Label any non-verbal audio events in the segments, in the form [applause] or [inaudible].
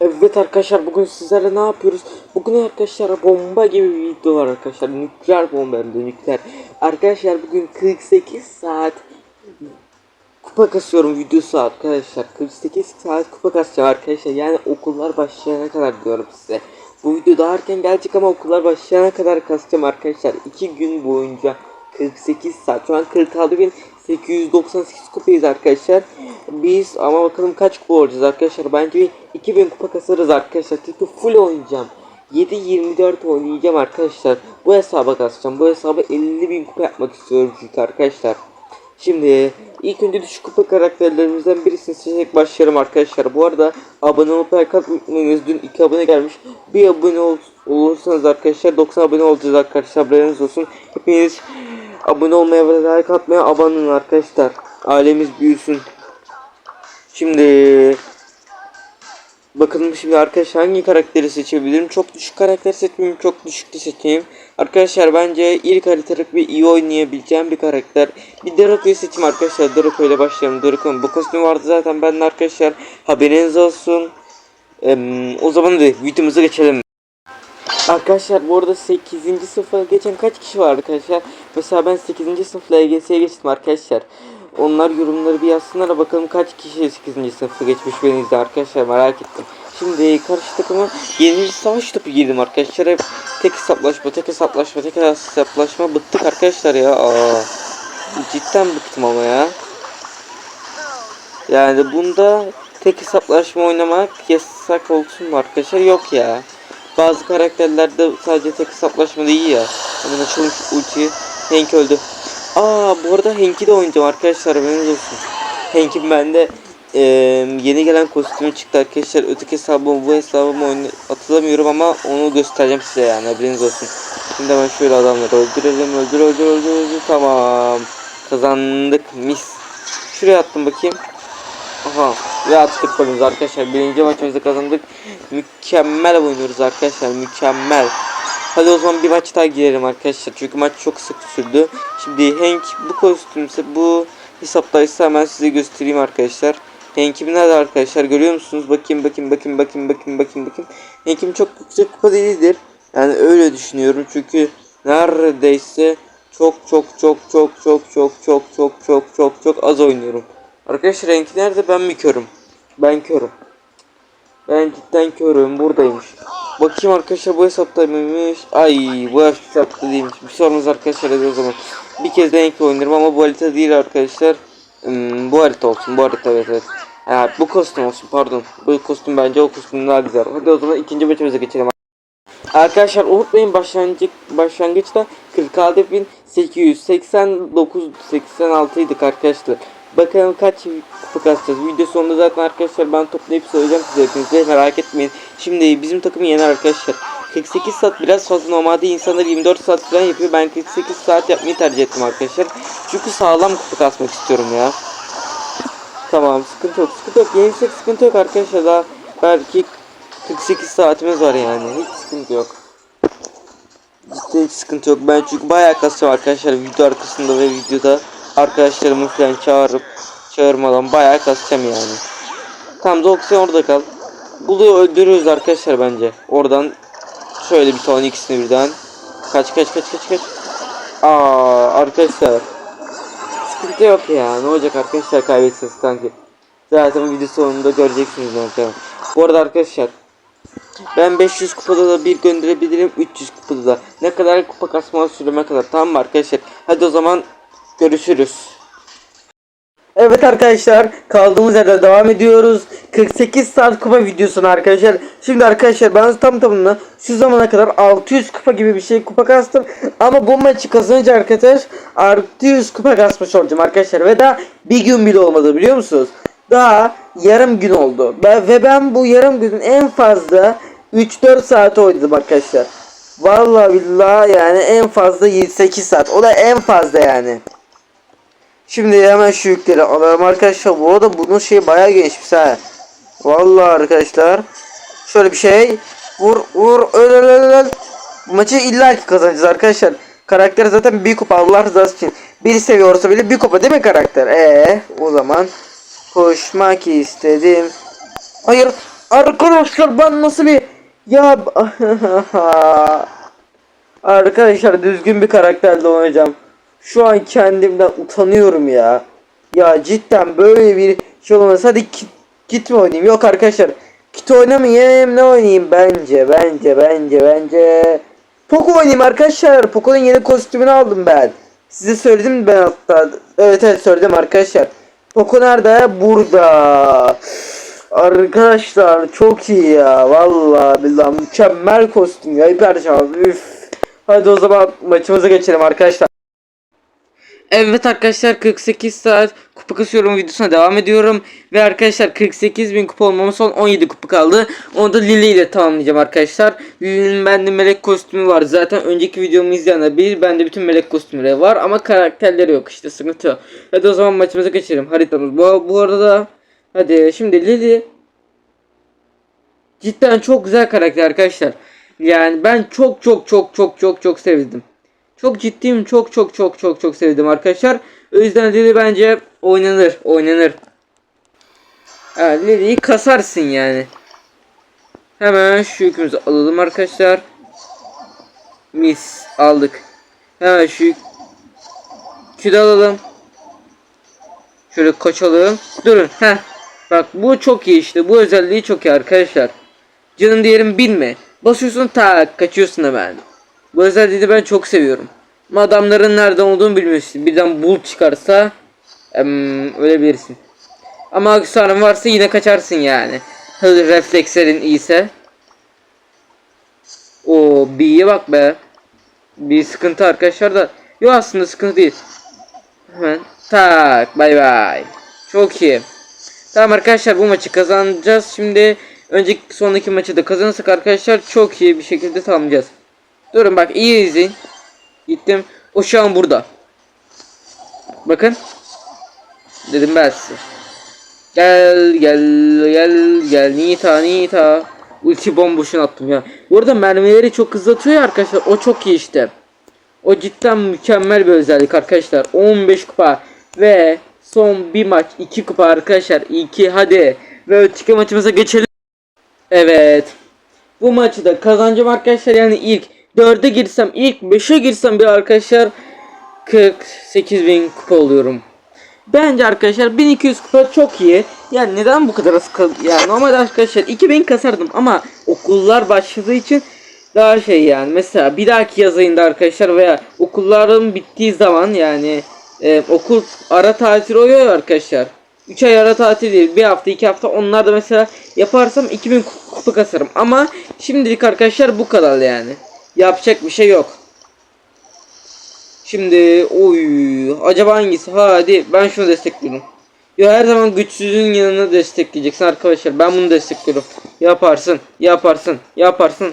Evet arkadaşlar bugün sizlerle ne yapıyoruz? Bugün arkadaşlar bomba gibi bir video var arkadaşlar. Nükleer bomba hem de nükleer. Arkadaşlar bugün 48 saat kupa kasıyorum videosu arkadaşlar. 48 saat kupa kasacağım arkadaşlar. Yani okullar başlayana kadar diyorum size. Bu video daha erken gelecek ama okullar başlayana kadar kasacağım arkadaşlar. 2 gün boyunca 48 saat. Şu an 46.898 kupayız arkadaşlar. Biz ama bakalım kaç kupa olacağız arkadaşlar. Bence bir 2000 kupa kasarız arkadaşlar. Çünkü full oynayacağım. 7-24 oynayacağım arkadaşlar. Bu hesaba kasacağım. Bu hesaba 50.000 kupa yapmak istiyorum çünkü arkadaşlar. Şimdi ilk önce düşük kupa karakterlerimizden birisini seçerek başlayalım arkadaşlar. Bu arada abone olup like. Dün 2 abone gelmiş. Bir abone ol olursanız arkadaşlar 90 abone olacağız arkadaşlar. Haberiniz olsun. Hepiniz abone olmaya ve like atmaya abone arkadaşlar. Ailemiz büyüsün. Şimdi Bakalım şimdi arkadaşlar hangi karakteri seçebilirim? Çok düşük karakter seçmeyeyim, çok düşük de seçeyim. Arkadaşlar bence ilk haritalık bir iyi oynayabileceğim bir karakter. Bir Draco'yu seçeyim arkadaşlar. Draco ile başlayalım. Draco'nun bu kostümü vardı zaten bende arkadaşlar. Haberiniz olsun. Ee, o zaman da videomuza geçelim. Arkadaşlar bu arada 8. sınıfa geçen kaç kişi var arkadaşlar? Mesela ben 8. sınıfla EGS'ye geçtim arkadaşlar. Onlar yorumları bir yazsınlar bakalım kaç kişi 8. sınıfa geçmiş beni izle arkadaşlar merak ettim. Şimdi karşı takıma yeni savaş topu girdim arkadaşlar. Hep tek hesaplaşma, tek hesaplaşma, tek hesaplaşma bıktık arkadaşlar ya. Aa, cidden bıktım ama ya. Yani bunda tek hesaplaşma oynamak yasak olsun mu arkadaşlar? Yok ya. Bazı karakterlerde sadece tek hesaplaşma da iyi ya. Hemen açılmış ulti. Hank öldü. Aa bu arada Hank'i de oynayacağım arkadaşlar haberiniz olsun. Hank'in bende e, yeni gelen kostümü çıktı arkadaşlar. Öteki hesabım bu oyna atılamıyorum ama onu göstereceğim size yani haberiniz olsun. Şimdi hemen şöyle adamları öldürelim öldür öldür öldür öldür tamam. Kazandık mis. Şuraya attım bakayım. Aha ve attık golümüzü arkadaşlar. Birinci maçımızı kazandık. Mükemmel oynuyoruz arkadaşlar. Mükemmel. Hadi o zaman bir maç daha girelim arkadaşlar. Çünkü maç çok sık sürdü. Şimdi Hank bu kostümse bu hesaptaysa hemen size göstereyim arkadaşlar. Hank'im nerede arkadaşlar görüyor musunuz? Bakayım bakayım bakayım bakayım bakayım bakayım bakayım. Hank'im çok yüksek kupa. Yani öyle düşünüyorum çünkü neredeyse çok çok çok çok çok çok çok çok çok çok çok az oynuyorum. Arkadaşlar Hank nerede ben mi körüm? Ben körüm. Ben cidden körüm buradaymış. Bakayım arkadaşlar bu hesapta mıymış? Ay bu hesapta değilmiş. Bir sorunuz arkadaşlar hadi o zaman. Bir kez de Hank oynarım ama bu harita değil arkadaşlar. Hmm, bu harita olsun bu harita evet evet. Ha, bu kostüm olsun pardon. Bu kostüm bence o kostüm daha güzel. Hadi o zaman ikinci maçımıza geçelim. Arkadaşlar unutmayın başlangıç başlangıçta 46.889 86 idik arkadaşlar. Bakalım kaç kupa kasacağız. Video sonunda zaten arkadaşlar ben toplayıp söyleyeceğim size hepinize merak etmeyin. Şimdi bizim takım yener arkadaşlar. 48 saat biraz fazla normalde insanlar 24 saat falan yapıyor. Ben 48 saat yapmayı tercih ettim arkadaşlar. Çünkü sağlam kupa kasmak istiyorum ya. Tamam sıkıntı yok sıkıntı yok. Yenilsek sıkıntı yok arkadaşlar daha belki 48 saatimiz var yani. Hiç sıkıntı yok. Cidden hiç sıkıntı yok. Ben çünkü bayağı kasacağım arkadaşlar video arkasında ve videoda arkadaşlarımı falan çağırıp çağırmadan bayağı kasacağım yani. Tam Doxy orada kal. Buluyor öldürüyoruz arkadaşlar bence. Oradan şöyle bir tane ikisini birden. Kaç kaç kaç kaç kaç. Aa arkadaşlar. Sıkıntı yok ya. Ne olacak arkadaşlar kaybetseniz sanki. Zaten video sonunda göreceksiniz muhtemelen. Bu arada arkadaşlar ben 500 kupada da bir gönderebilirim 300 kupada da. Ne kadar kupa kasma süreme kadar tamam mı arkadaşlar? Hadi o zaman görüşürüz. Evet arkadaşlar kaldığımız yerden devam ediyoruz. 48 saat kupa videosunu arkadaşlar. Şimdi arkadaşlar ben tam tamına şu zamana kadar 600 kupa gibi bir şey kupa kastım. Ama bu maçı kazanınca arkadaşlar 600 kupa kasmış olacağım arkadaşlar. Ve daha bir gün bile olmadı biliyor musunuz? Daha yarım gün oldu. Ve ben bu yarım günün en fazla 3-4 saat oynadım arkadaşlar. Vallahi billahi yani en fazla 7-8 saat. O da en fazla yani. Şimdi hemen şu yükleri alalım arkadaşlar. Bu arada bunun şeyi bayağı genişmiş ha. Vallahi arkadaşlar. Şöyle bir şey. Vur vur öl öl öl maçı illa ki kazanacağız arkadaşlar. Karakter zaten bir kupa Allah rızası için. Bir seviyorsa bile bir kupa değil mi karakter? Ee, o zaman koşmak istedim. Hayır. Arkadaşlar ben nasıl bir ya [laughs] Arkadaşlar düzgün bir karakterle oynayacağım. Şu an kendimden utanıyorum ya. Ya cidden böyle bir şey olmaz. Hadi kit, kit mi oynayayım? Yok arkadaşlar. Kit oynamayayım ne oynayayım bence bence bence bence. Poco oynayayım arkadaşlar. Poco'nun yeni kostümünü aldım ben. Size söyledim ben hatta? Evet evet söyledim arkadaşlar. Poco nerede? Burada. Arkadaşlar çok iyi ya. Vallahi billahi mükemmel kostüm ya. Hiper. Üf. Hadi o zaman maçımıza geçelim arkadaşlar. Evet arkadaşlar 48 saat kupa kasıyorum videosuna devam ediyorum. Ve arkadaşlar 48 bin kupa olmama son 17 kupa kaldı. Onu da Lily ile tamamlayacağım arkadaşlar. Lily'nin bende melek kostümü var. Zaten önceki videomu izleyenler bilir. Bende bütün melek kostümleri var. Ama karakterleri yok işte sıkıntı yok. Hadi o zaman maçımıza geçelim. Haritamız bu, bu arada. Hadi şimdi Lily. Cidden çok güzel karakter arkadaşlar. Yani ben çok çok çok çok çok çok sevdim. Çok ciddiyim çok çok çok çok çok sevdim arkadaşlar. O yüzden Lily bence oynanır oynanır. Ha, Lily'yi kasarsın yani. Hemen şu yükümüzü alalım arkadaşlar. Mis aldık. Hemen şu yük- yükü de alalım. Şöyle kaçalım. Durun. Heh. Bak bu çok iyi işte. Bu özelliği çok iyi arkadaşlar. Canım diyelim binme. Basıyorsun tak kaçıyorsun hemen. Bu özelliği de ben çok seviyorum. Ama adamların nerede olduğunu bilmiyorsun. Birden bul çıkarsa em, ölebilirsin. Ama aksesuarın varsa yine kaçarsın yani. Hızlı reflekslerin iyiyse. O B'ye bak be. Bir sıkıntı arkadaşlar da. Yok aslında sıkıntı değil. Hemen tak bay bay. Çok iyi. Tamam arkadaşlar bu maçı kazanacağız. Şimdi önceki sonraki maçı da kazanırsak arkadaşlar çok iyi bir şekilde tamamlayacağız. Durun bak iyi izleyin. Gittim. An burada. Bakın. Dedim ben size. Gel gel gel gel Nita Nita. Ulti bombuşunu attım ya. Bu arada mermileri çok hızlı atıyor ya arkadaşlar. O çok iyi işte. O cidden mükemmel bir özellik arkadaşlar. 15 kupa ve son bir maç 2 kupa arkadaşlar. 2 hadi. Ve öteki maçımıza geçelim. Evet. Bu maçı da kazanacağım arkadaşlar. Yani ilk 4'e girsem, ilk 5'e girsem bir arkadaşlar 48 bin kupa oluyorum. Bence arkadaşlar 1200 kupa çok iyi. Yani neden bu kadar az kal yani normalde arkadaşlar 2000 kasardım ama okullar başladığı için daha şey yani mesela bir dahaki yaz ayında arkadaşlar veya okulların bittiği zaman yani e, okul ara tatil oluyor arkadaşlar. 3 ay ara tatil değil. Bir hafta, iki hafta. Onlar da mesela yaparsam 2000 ku- kupa kasarım. Ama şimdilik arkadaşlar bu kadar yani. Yapacak bir şey yok. Şimdi oy acaba hangisi? Hadi ben şunu destekliyorum. Ya her zaman güçsüzün yanına destekleyeceksin arkadaşlar. Ben bunu destekliyorum. Yaparsın, yaparsın, yaparsın.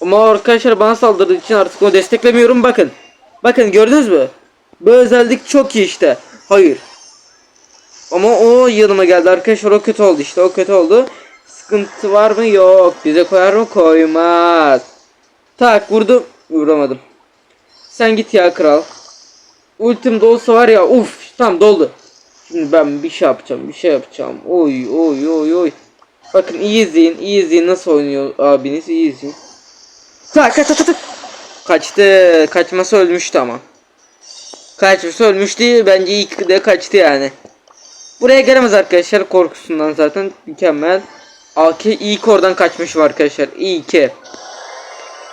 Ama arkadaşlar bana saldırdığı için artık onu desteklemiyorum. Bakın. Bakın gördünüz mü? Bu özellik çok iyi işte. Hayır. Ama o yanıma geldi arkadaşlar o kötü oldu işte o kötü oldu. Sıkıntı var mı? Yok. Bize koyar mı? Koymaz. Tak vurdum. Vuramadım. Sen git ya kral. Ultim dolsa var ya uf tam doldu. Şimdi ben bir şey yapacağım bir şey yapacağım. Oy oy oy oy. Bakın iyi izleyin iyi izleyin nasıl oynuyor abiniz iyi izleyin. Tak tak tak tak. Kaçtı. Kaçması ölmüştü ama. Kaçması ölmüştü. Bence ilk de kaçtı yani. Buraya gelemez arkadaşlar korkusundan zaten mükemmel. AK ilk oradan kaçmış var arkadaşlar. İyi ki.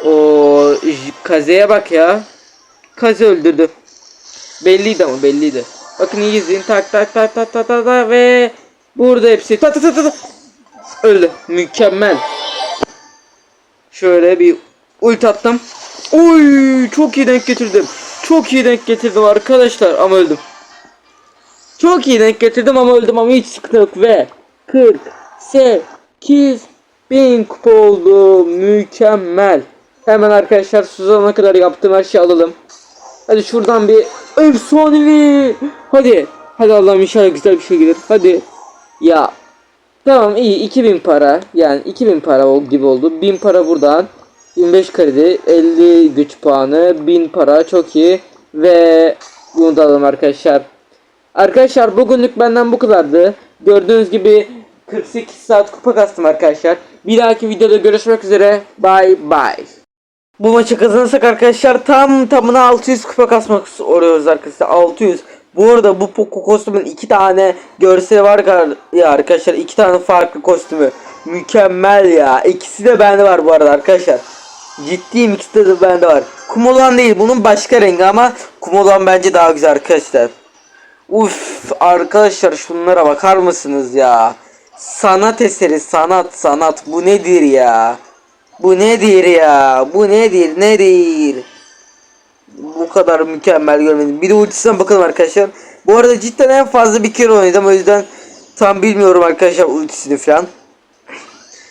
O Kaze'ye bak ya. Kaze öldürdü. Belliydi ama belliydi. Bakın iyi izleyin. Tak tak tak tak tak tak tak ve burada hepsi tak tak tak tak. Öldü. Mükemmel. Şöyle bir ult attım. Oy çok iyi denk getirdim. Çok iyi denk getirdim arkadaşlar ama öldüm. Çok iyi denk getirdim ama öldüm ama hiç sıkıntı yok ve 48 bin kupa oldu. Mükemmel. Hemen arkadaşlar Suzan'a kadar yaptığım her şeyi alalım. Hadi şuradan bir efsanevi. Hadi. Hadi Allah'ım inşallah güzel bir şey gelir. Hadi. Ya. Tamam iyi 2000 para. Yani 2000 para o gibi oldu. 1000 para buradan. 25 kredi, 50 güç puanı, 1000 para çok iyi ve bunu da alalım arkadaşlar. Arkadaşlar bugünlük benden bu kadardı. Gördüğünüz gibi 48 saat kupa kastım arkadaşlar. Bir dahaki videoda görüşmek üzere. Bye bye. Bu maçı kazanırsak arkadaşlar tam tamına 600 kupa kasmak oluyoruz arkadaşlar 600. Bu arada bu Poco kostümün iki tane görseli var ya arkadaşlar iki tane farklı kostümü. Mükemmel ya. İkisi de bende var bu arada arkadaşlar. Ciddiyim ikisi de bende var. Kum olan değil bunun başka rengi ama kum olan bence daha güzel arkadaşlar. Uf arkadaşlar şunlara bakar mısınız ya? Sanat eseri sanat sanat bu nedir ya? Bu nedir ya? Bu nedir nedir? Bu kadar mükemmel görmedim. Bir de ultisine bakalım arkadaşlar. Bu arada cidden en fazla bir kere oynadım o yüzden tam bilmiyorum arkadaşlar ultisini falan.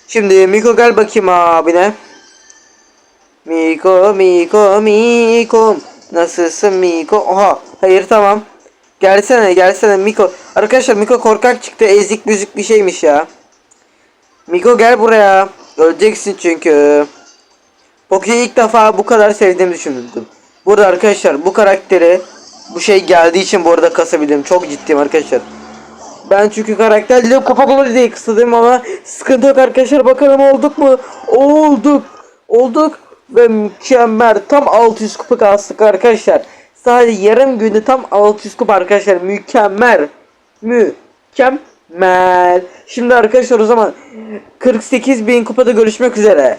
Şimdi Miko gel bakayım abine. Miko Miko Miko Nasılsın Miko? Oha hayır tamam. Gelsene gelsene Miko. Arkadaşlar Miko korkak çıktı ezik büzük bir şeymiş ya. Miko gel buraya. Öleceksin çünkü. Poco'yu ilk defa bu kadar sevdiğimi düşündüm. Burada arkadaşlar bu karakteri bu şey geldiği için bu arada kasabildim. Çok ciddiyim arkadaşlar. Ben çünkü karakterleri kupa bulur diye kısadım ama sıkıntı yok arkadaşlar. Bakalım olduk mu? Olduk. Olduk. Ve mükemmel. Tam 600 kupa kastık arkadaşlar. Sadece yarım günde tam 600 kupa arkadaşlar. Mükemmel. Mükemmel. Şimdi arkadaşlar o zaman 48 bin kupada görüşmek üzere.